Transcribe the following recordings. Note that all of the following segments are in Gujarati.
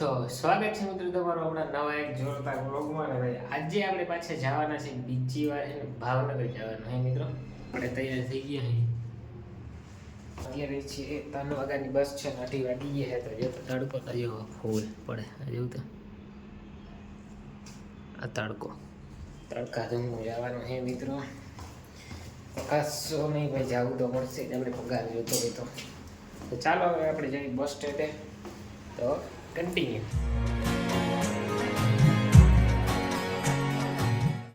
તો સ્વાગત છે મિત્રો તમારો હમણાં નવા એક જોરદાર બ્લોગમાં ને ભાઈ આજે આપણે પાછા જવાના છે બીજી વાર છે ભાવનગર જવાનું. હે મિત્રો? આપણે તૈયાર થઈ ગયા હે અત્યારે છે ત્રણ વાગ્યાની બસ છે ને અઢી વાગી ગયા તો જો તો તડકો તો ફૂલ પડે. જેવું તો. આ તડકો. તડકા ધૂમનું જવાનું હે મિત્રો. કશો નહીં ભાઈ, જવું તો પડશે આપણે પગાર જોતો હોય તો ચાલો હવે આપણે જઈએ બસ સ્ટેન્ડે. તો કન્ટિન્યુ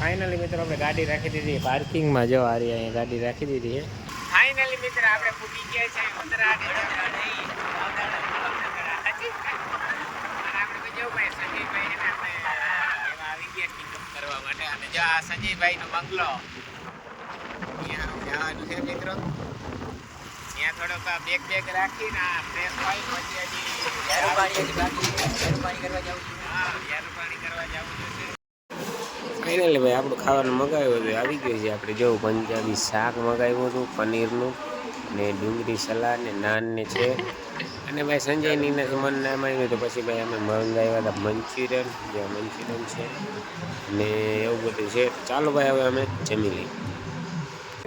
ફાઇનલી મિત્રો આપણે ગાડી રાખી દીધી. પાર્કિંગમાં જવા રહી અહીંયા ગાડી રાખી દીધી છે. ફાઇનલી મિત્ર આપણે પૂકી ગયા છે વંદરા કરવા માટે. અને જો આ સંજયભાઈ નો બંગલો જવાનું છે મિત્રો. ત્યાં થોડોક બેગ બેગ રાખીને આ ફ્રેશ હોય પછી હજી ફાઇનલી ભાઈ, આપણું ખાવાનું મગાવ્યું હતું. આવી ગયું છે આપણે. જો, પંજાબી શાક મગાવ્યું હતું, પનીરનું ને ડુંગળી સલાડ ને નાન ને છે. અને ભાઈ સંજયની મન ના માન્યું તો પછી ભાઈ અમે મંગાવ્યા હતા મંચુરિયન, જે મંચુરિયન છે ને એવું બધું છે. ચાલો ભાઈ, હવે અમે જમી લઈએ.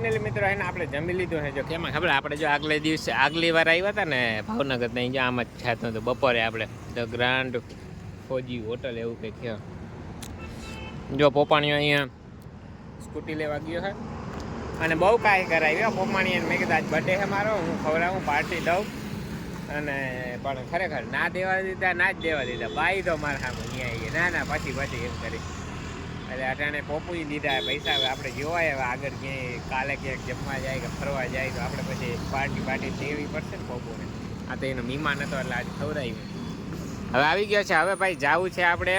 ફાઇનલી મિત્રો એને આપણે જમી લીધું છે જો કેમાં ખબર, આપણે જો આગલે દિવસે આગલી વાર આવ્યા હતા ને ભાવનગર ત્યાં જો આમ જ થતું હતું. બપોરે આપણે ધ ગ્રાન્ડ ફોજી હોટલ એવું કંઈક જો પોપાણીઓ અહીંયા સ્કૂટી લેવા ગયો છે. અને બહુ કાંઈ કરાવ્યો પોપાણી મેં કીધું, આજ બર્થડે છે મારો, હું ખવડાવું પાર્ટી દઉં. અને પણ ખરેખર ના દેવા દીધા, ના જ દેવા દીધા. બાઈ તો મારા સામે અહીંયા ના ના, પછી પછી એમ કરી. એટલે અટાણે પોપુઈ દીધા પૈસા હવે આપણે જોવાય હવે આગળ ક્યાંય કાલે ક્યાંક જમવા જાય કે ફરવા જાય તો આપણે પછી પાર્ટી પાર્ટી દેવી પડશે ને પોપુને. આ તો એનો મીમાન હતો એટલે આજ ખવડાવ્યું. હવે આવી ગયો છે. હવે ભાઈ જાવું છે આપણે.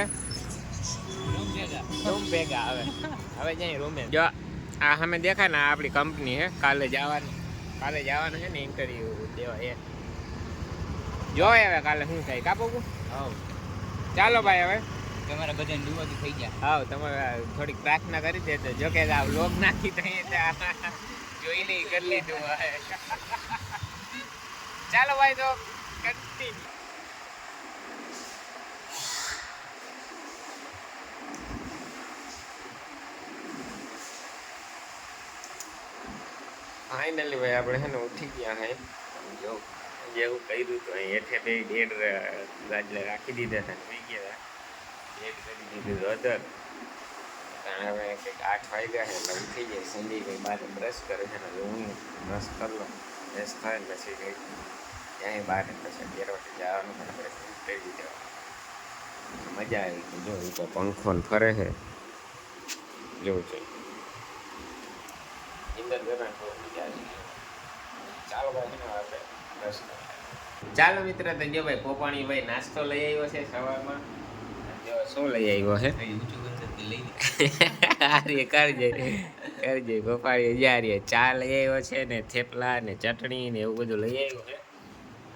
રૂમ ભેગા હવે. હવે જઈ રૂમે. જો આ સામે દેખાય ને આપણી કંપની હે. કાલે જવાની. કાલે જવાનું છે ને ઇન્ટરવ્યુ દેવા એ. જોવાય હવે કાલે શું થાય. કાપો. ચાલો ભાઈ હવે. તમારા બધા ડૂબાકી થઈ ગયા. હા તમારે થોડીક પ્રાર્થના કરી દેજો જો કે આ લોક નાખી થઈ જોઈ નહીં કરી લીધું ચાલો ભાઈ તો કન્ટિન્યુ ફાઇનલી ભાઈ આપણે હે ને ઉઠી ગયા હે. જો જેવું કર્યું તો અહીં હેઠે બે ડેડ ગાજલે રાખી દીધા હતા સુઈ ગયા કરી દીધું કારણ હવે કંઈક આઠ વાગ્યા છે એટલે ઉઠી જાય સંજયભાઈ બહાર બ્રશ કરે છે એટલે હું બ્રશ કરી લઉં બ્રશ થાય પછી કંઈક ક્યાંય બહાર પછી અગિયાર જવાનું પણ મજા આવી ગઈ જો ઉપર પંખો ફરે છે જોવું છે ઇન્દર મજા આવી. ચાલો ભાઈ આપણે બ્રશ ચાલો મિત્ર, તો જો પોપાણી ભાઈ નાસ્તો લઈ આવ્યો છે સવારમાં શું લઈ આવ્યો હે. આર્ય કરજે કરજે પપ્પાએ જ્યારે ચા લઈ આવ્યો છે ને થેપલા ને ચટણી ને એવું બધું લઈ આવ્યો છે.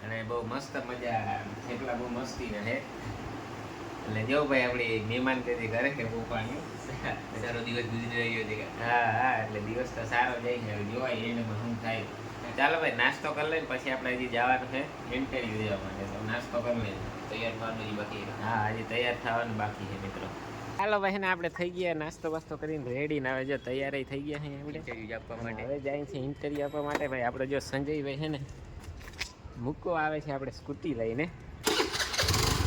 અને બહુ મસ્ત મજા થેપલા બહુ મસ્તી રહે એટલે જો ભાઈ આપણી મહેમાન કદી કરે કે પપ્પાની? સારો દિવસ ગુજરી રહ્યો છે હા હા એટલે દિવસ તો સારો જાય ને જોવાય એને શું થાય. ચાલો ભાઈ નાસ્તો કરી લઈને પછી આપણે હજી જવાનું છે ઇન્ટરવ્યુ દેવા માટે. તો નાસ્તો કરી લઈએ. તૈયાર થવાનું બાકી. હા હજી તૈયાર થવાનું બાકી છે મિત્રો. ચાલો ભાઈ ને આપણે થઈ ગયા. નાસ્તો વાસ્તો કરીને રેડી ને હવે જો તૈયારી થઈ ગયા છે આપણે. Interview આપવા માટે. હવે જાય છે ઇન્ટરવ્યુ આપવા માટે. ભાઈ આપણે જો સંજયભાઈ છે ને મૂકો આવે છે આપણે સ્કૂટી લઈને.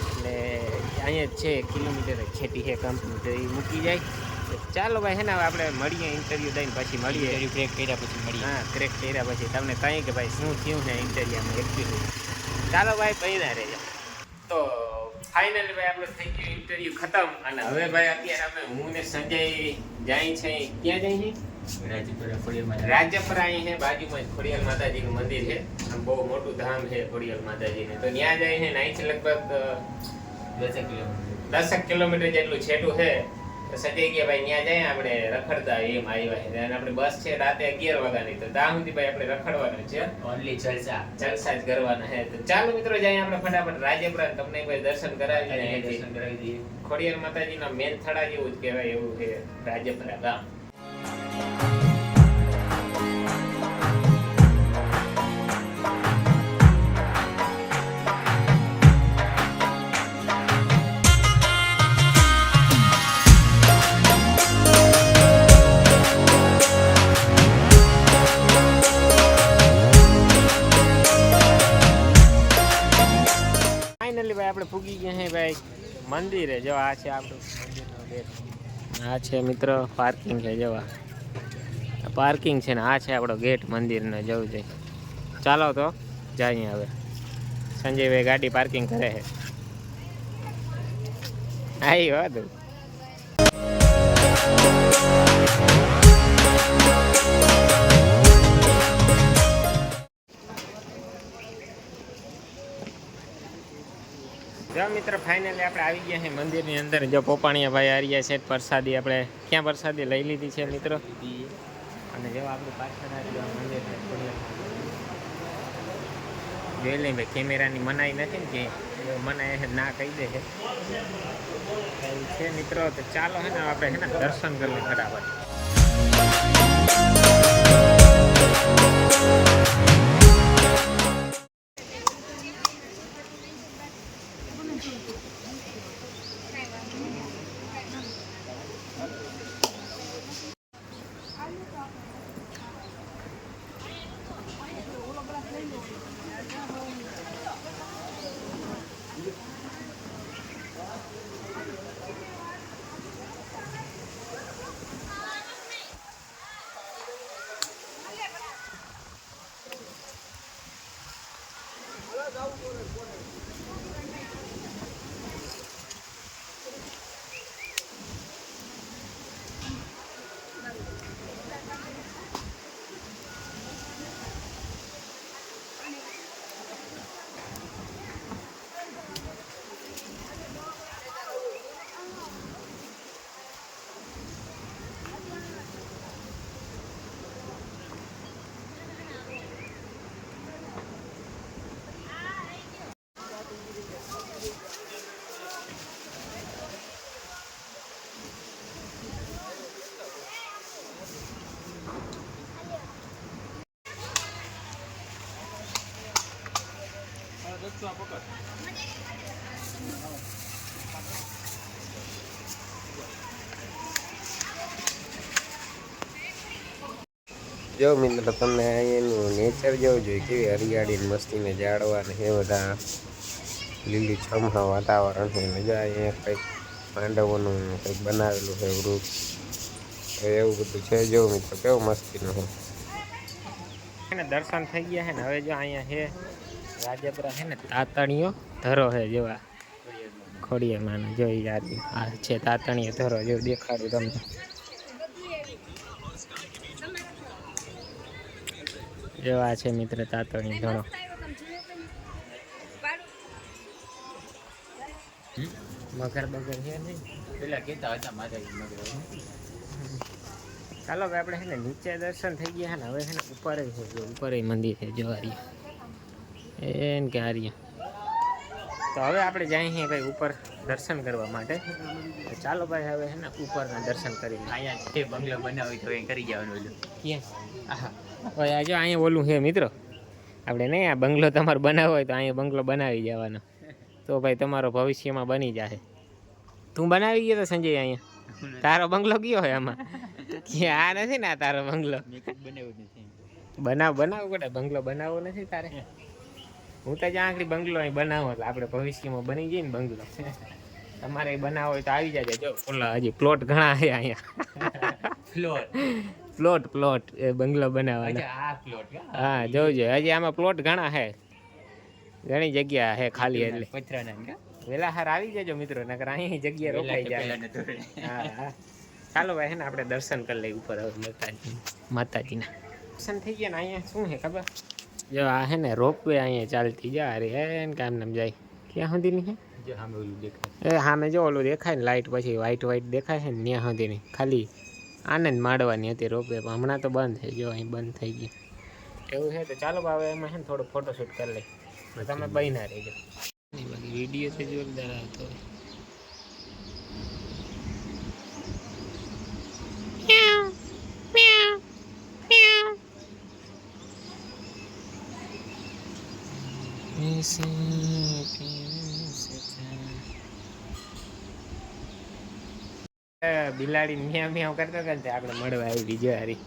એટલે અહીંયા જ છે કિલોમીટર ખેતી છે કંપની તો એ મૂકી જાય. ચાલો ભાઈ હે ને હવે આપણે મળીએ ઇન્ટરવ્યુ દઈને પછી મળીએ. Interview ક્રેક કર્યા પછી મળીએ. હા ક્રેક કર્યા પછી. તમને કહી કે ભાઈ શું થયું છે ઇન્ટરવ્યુમાં એકચ્યુઅલી ચાલો ભાઈ બન્યા રહેજો. તો ફાઇનલી ભાઈ આપણે થઈ ગયું ઇન્ટરવ્યુ ખતમ. અને હવે ભાઈ અત્યારે અમે હું ને સંજય જાય છે. ક્યાં જાય છે? રાજપુરા અહીં છે બાજુમાં જ ખોડિયાલ માતાજીનું મંદિર છે. આમ બહુ મોટું ધામ છે ખોડિયાલ માતાજીને. તો ત્યાં જાય છે ને અહીંથી લગભગ દસેક કિલોમીટર. દસેક કિલોમીટર જેટલું છેટું છે. તો સજય ગયા ભાઈ ત્યાં જાય આપણે રખડતા એમ આવ્યા છે અને આપણે બસ છે રાતે અગિયાર વાગ્યાની તો ત્યાં સુધી ભાઈ આપણે રખડવાનું છે. ઓનલી જલસા. જલસા જ કરવાના છે. તો ચાલો મિત્રો જાય આપણે ફટાફટ રાજપરા તમને કોઈ દર્શન કરાવી. દર્શન કરાવી દઈએ. ખોડિયાર માતાજીના મેન થડા જેવું જ કહેવાય એવું છે રાજપરા ગામ મંદિરે, જો આ છે આપણું મંદિરનો ગેટ આ છે મિત્ર પાર્કિંગ છે જવા પાર્કિંગ છે ને, આ છે આપણો ગેટ મંદિરને જવું છે ચાલો તો, જઈએ હવે. સંજયભાઈ ગાડી પાર્કિંગ કરે છે. આવી વાત. જો મિત્ર ફાઇનલી આપણે આવી ગયા છે મંદિરની અંદર. જો પોપાણીયા ભાઈ આર્યા છે, પ્રસાદી આપણે ક્યાં પ્રસાદી લઈ લીધી છે મિત્રો? અને જો આપણે પાછળ મંદિર જોઈ લઈ ભાઈ, કેમેરાની મનાઈ નથી ને કે મનાય છે ના કહી દે છે મિત્રો, તો ચાલો છે ને, આપણે છે ને દર્શન કરી જો મિત્રો, તમને અહીંયાનું નેચર જેવું જોઈએ, કેવી હરિયાળી ને મસ્તી ને એ બધા લીલી છમહા વાતાવરણ છે મજા અહીંયા કંઈક પાંડવોનું કંઈક બનાવેલું છે વૃક્ષ. એવું બધું છે. જો મિત્રો, કેવું મસ્તીનું છે દર્શન થઈ ગયા છે ને, હવે જો અહીંયા છે. રાજપુરા છે ને તાતણીઓ ધરો છે જેવા. ખોડિયામાં જોઈ યાર. આ છે તાતણીઓ ધરો જેવું દેખાડું તમને. જેવા છે મિત્ર તાતણી ધરો. મગર બગર છે ને? પેલા કહેતા હતા માતાજી મગર ચાલો આપણે છે ને નીચે દર્શન થઈ ગયા ને હવે છે ને ઉપર છે ઉપર મંદિર છે જોવા આર્ય એન કે આર્ય તો હવે આપણે જઈએ છીએ ભાઈ ઉપર દર્શન કરવા માટે. તો ચાલો ભાઈ હવે છે ને ઉપરના દર્શન કરી લઈએ અહીંયા જે બંગલો બનાવી તો એ કરી જવાનું ઓલું. ક્યાં? આહા. હવે આજે અહીંયા ઓલું છે મિત્રો. આપણે નહીં આ બંગલો તમારે બનાવવો હોય તો અહીંયા બંગલો બનાવી જવાનો તો ભાઈ તમારો ભવિષ્યમાં બની જશે તું બનાવી ગયો તો સંજય અહીંયા. તારો બંગલો કયો હોય આમાં? કે આ નથી ને આ તારો બંગલો. મેં કંઈક બનાવ્યું નથી. બનાવ બનાવ પડે બંગલો બનાવવો નથી તારે? હું તો જ્યાં આગળ બંગલો અહીં બનાવો એટલે આપણે ભવિષ્યમાં બની જઈએ ને બંગલો. તમારે બનાવો હોય તો આવી જાજે. જો ઓલા હજી પ્લોટ ઘણા છે અહીંયા. પ્લોટ પ્લોટ પ્લોટ એ બંગલો બનાવવાના. હા. જોજો હજી આમાં પ્લોટ ઘણા છે. ઘણી જગ્યા છે ખાલી એટલે. પથરાના વેલા હાર આવી જજો મિત્રો નકર અહીં જગ્યા રોકાઈ જાય. હા હા. ચાલો ભાઈ હે ને આપણે દર્શન કરી લઈએ ઉપર હવે માતાજી માતાજીના. દર્શન થઈ ગયા ને અહીંયા શું છે ખબર? જો આ હે ને રોપવે અહીંયા ચાલતી જા અરે હે ને કામ નામ જાય. ક્યાં સુધીની નહીં દેખાય. એ સામે જો ઓલું દેખાય ને લાઇટ પછી વ્હાઈટ વ્હાઈટ દેખાય છે ને ત્યાં સુધીની ખાલી આનંદ માડવાની હતી રોપવે પણ હમણાં તો બંધ થઈ જો અહીં બંધ થઈ ગયું. એવું છે તો ચાલો હવે એમાં છે ને થોડો ફોટોશૂટ કરી લઈ તમે બહીના રહેજો. બધી વીડિયો છે જોરદાર આવતો હોય બિલાડી મિયાવ મિયાવ કરતા હતા ને આપણે મળવા આવી બીજો હારી.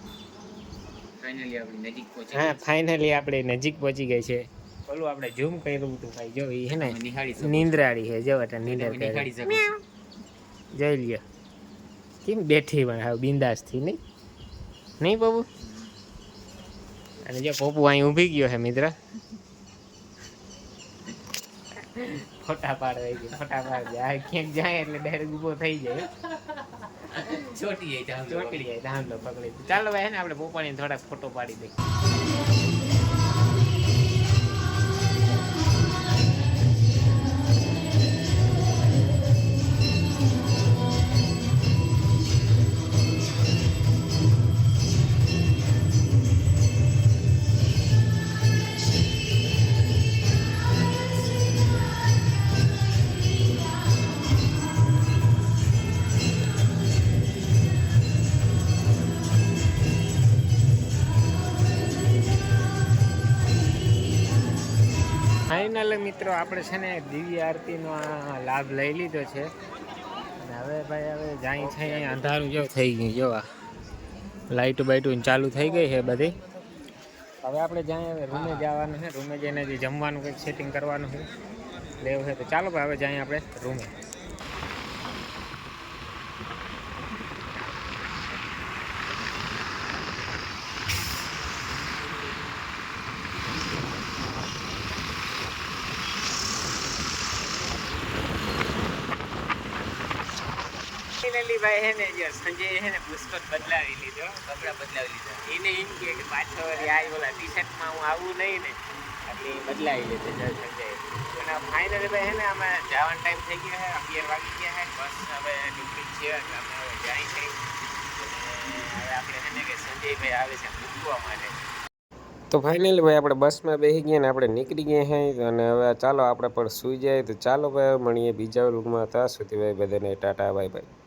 ફાઇનલી આપણે નજીક પહોંચી હા ફાઇનલી આપણે નજીક પહોંચી ગઈ છે. ઓલું આપણે ઝૂમ કર્યું હતું ભાઈ જો એ હે ને. નીંદરાડી છે. જો એટલે નીંદર કરે. જોઈ લ્યો. કેમ બેઠી પણ બિંદાસ બિંદાસથી નહીં? નહીં બાબુ? અને જો પોપુ અહીં ઊભી ગયો છે મિત્ર. ફોટા પાડવા ગયો ફોટા પાડે જાય ક્યાંક જાય એટલે ડાયરેક્ટ ઊભો થઈ જાય. ચોટી જાય. ચોટી જાય ધાંધો પકડી. ચાલો ભાઈ ને આપણે પોપાની થોડા ફોટો પાડી દઈએ. ફાઇનલ મિત્રો, આપણે છે ને દિવ્ય આરતીનો આ લાભ લઈ લીધો છે. અને હવે ભાઈ, હવે જાય છે અંધારું જો થઈ ગયું, જો આ લાઇટો બાઇટો ચાલુ થઈ ગઈ છે બધી. હવે આપણે જાય, હવે રૂમે જવાનું છે. રૂમે જઈને જે જમવાનું કંઈક સેટિંગ કરવાનું છે, લેવું છે તો ચાલો ભાઈ, હવે જાય આપણે રૂમે. ફાઇનલી ભાઈ હે ને, જો સંજય હે ને પુષ્પક બદલાવી લીધો, કપડાં બદલાવી લીધા. એને એમ કે કે પાછો આ ઓલા ટી શર્ટમાં હું આવું નહીં ને, એટલે બદલાવી લીધો છે સંજય. અને ફાઇનલ ભાઈ હે ને અમે જવાનો ટાઈમ થઈ ગયો હે અગિયાર વાગી ગયા હે બસ હવે નીકળી છે, એટલે અમે હવે જાય છે. હવે આપણે હે ને કે સંજયભાઈ આવે છે મૂકવા માટે. તો ફાઇનલી ભાઈ આપણે બસમાં બેસી ગયા ને, આપણે નીકળી ગયા હે અને હવે ચાલો, આપણે પણ સૂઈ જાય તો ચાલો ભાઈ, મળીએ બીજા લોકમાં ત્યાં સુધી ભાઈ બધાને ટાટા બાય બાય